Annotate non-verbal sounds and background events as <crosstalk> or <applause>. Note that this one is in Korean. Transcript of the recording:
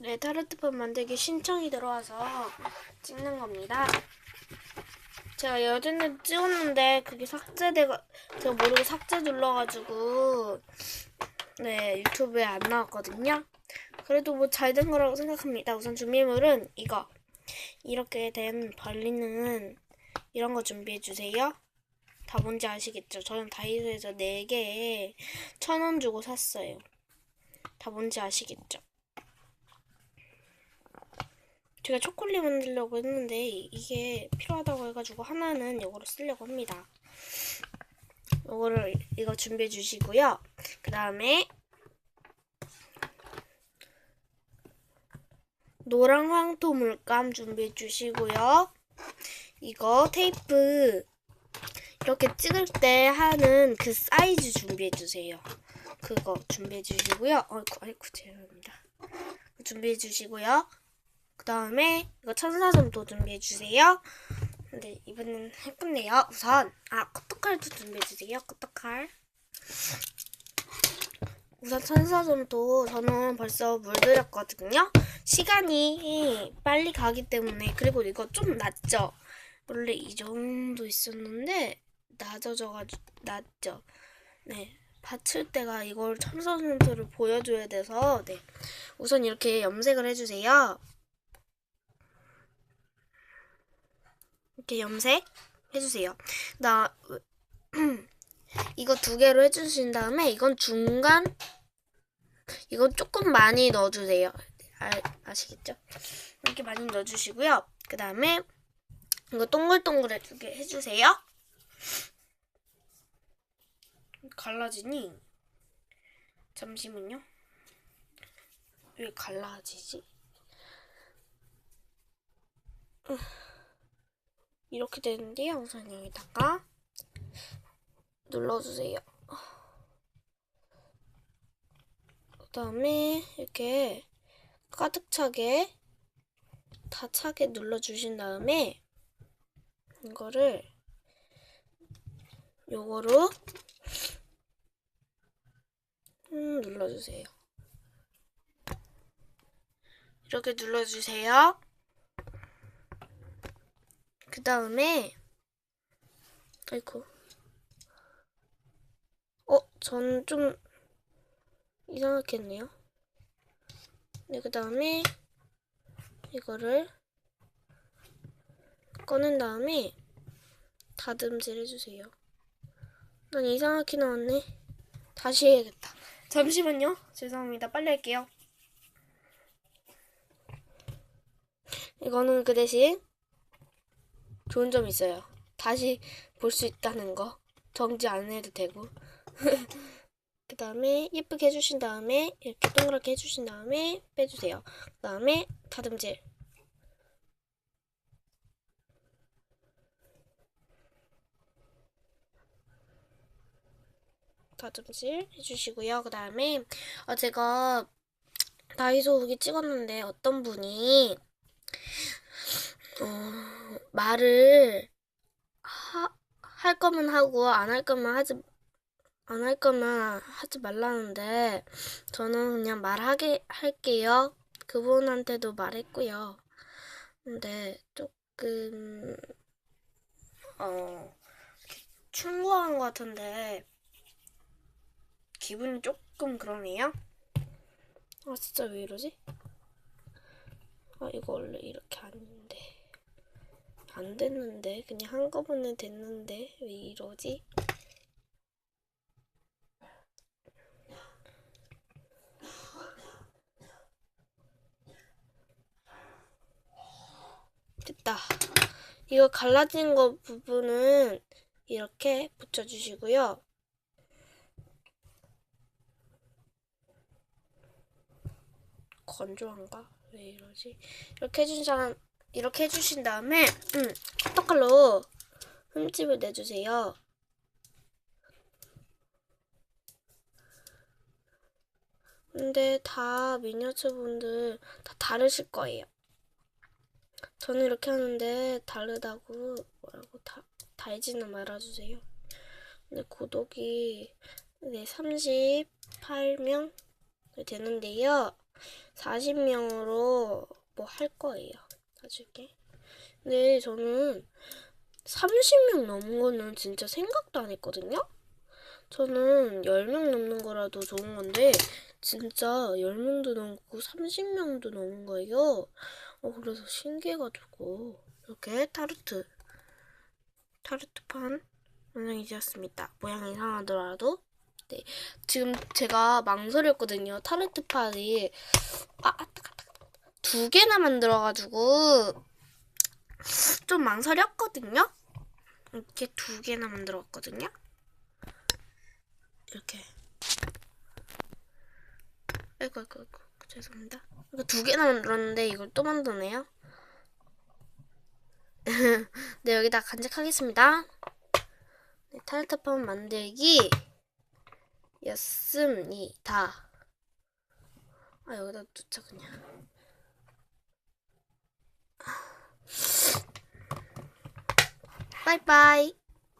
네, 타르트판 만들기 신청이 들어와서 찍는 겁니다. 제가 예전에 찍었는데 그게 삭제돼가 제가 모르고 삭제 눌러가지고 네 유튜브에 안 나왔거든요. 그래도 뭐 잘 된 거라고 생각합니다. 우선 준비물은 이거 이렇게 된 벌리는 이런 거 준비해 주세요. 다 뭔지 아시겠죠? 저는 다이소에서 4개에 천 원 주고 샀어요. 다 뭔지 아시겠죠? 제가 초콜릿 만들려고 했는데 이게 필요하다고 해가지고 하나는 이거로 쓰려고 합니다. 이거를 이거 준비해 주시고요. 그 다음에 노랑 황토 물감 준비해 주시고요. 이거 테이프 이렇게 찍을 때 하는 그 사이즈 준비해 주세요. 그거 준비해 주시고요. 아이쿠 아이쿠 죄송합니다. 준비해 주시고요. 그 다음에 이거 천사점도 준비해 주세요. 근데 이번엔 예쁘네요. 우선 아 커터칼도 준비해 주세요. 커터칼. 우선 천사점도 저는 벌써 물들였거든요. 시간이 빨리 가기 때문에 그리고 이거 좀 낮죠. 원래 이 정도 있었는데 낮아져가지고 낮죠. 네. 받칠 때가 이걸 천사점토를 보여줘야 돼서 네. 우선 이렇게 염색을 해주세요. 이렇게 염색 해주세요. 나 <clears throat> 이거 두 개로 해주신 다음에 이건 중간 이건 조금 많이 넣어주세요. 아, 아시겠죠? 이렇게 많이 넣어주시고요. 그 다음에 이거 동글동글하게 해주세요. 갈라지니? 잠시만요. 왜 갈라지지? 이렇게 되는데요. 우선 여기다가 눌러주세요. 그 다음에 이렇게 가득 차게 다 차게 눌러주신 다음에 이거를 요거로 음, 눌러주세요. 이렇게 눌러주세요. 그 다음에 아이고 어? 전좀 이상하겠네요. 네, 그 다음에 이거를 꺼낸 다음에 다듬질 해주세요. 난 이상하게 나왔네. 다시 해야겠다. 잠시만요. 죄송합니다. 빨리 할게요. 이거는 그 대신 좋은 점이 있어요. 다시 볼 수 있다는 거. 정지 안 해도 되고. <laughs> 그 다음에 예쁘게 해주신 다음에 이렇게 동그랗게 해주신 다음에 빼주세요. 그 다음에 다듬질. 다듬질 해주시고요. 그 다음에 어, 제가 다이소 후기 찍었는데 어떤 분이 어, 말을 하, 할 거면 하고 안 할 거면 하지 안 할 거면 하지 말라는데 저는 그냥 말하게 할게요. 그분한테도 말했고요. 근데 조금 어 충고한 것 같은데 기분이 조금 그러네요. 아 진짜 왜 이러지? 아 이거 원래 이렇게 아닌데 안 됐는데 그냥 한꺼번에 됐는데 왜 이러지? 됐다. 이거 갈라진 거 부분은 이렇게 붙여주시고요. 건조한가? 왜 이러지? 이렇게 해준 사람 이렇게 해주신 다음에 음, 커터칼로 흠집을 내주세요. 근데 다 미니어처 분들 다 다르실 거예요. 저는 이렇게 하는데 다르다고 뭐라고 다 달지는 말아주세요. 근데 구독이 네 38명 되는데요. 40명으로 뭐 할 거예요. 나중에. 근데 저는 30명 넘은 거는 진짜 생각도 안 했거든요? 저는 10명 넘는 거라도 좋은 건데, 진짜 10명도 넘고 30명도 넘은 거예요. 어, 그래서 신기해가지고, 이렇게 타르트, 타르트판 완성이 되었습니다. 모양이 이상하더라도. 네. 지금 제가 망설였거든요. 타르트판이, 아, 아. 두 개나 만들어가지고, 좀 망설였거든요? 이렇게 두 개나 만들었거든요? 이렇게. 아이고, 아이고, 아이고. 죄송합니다. 이거 두 개나 만들었는데 이걸 또 만드네요. <laughs> 네, 여기다 간직하겠습니다. 네, 타르트판 만들기 였습니다. 아, 여기다 두자 그냥. 빠이빠이.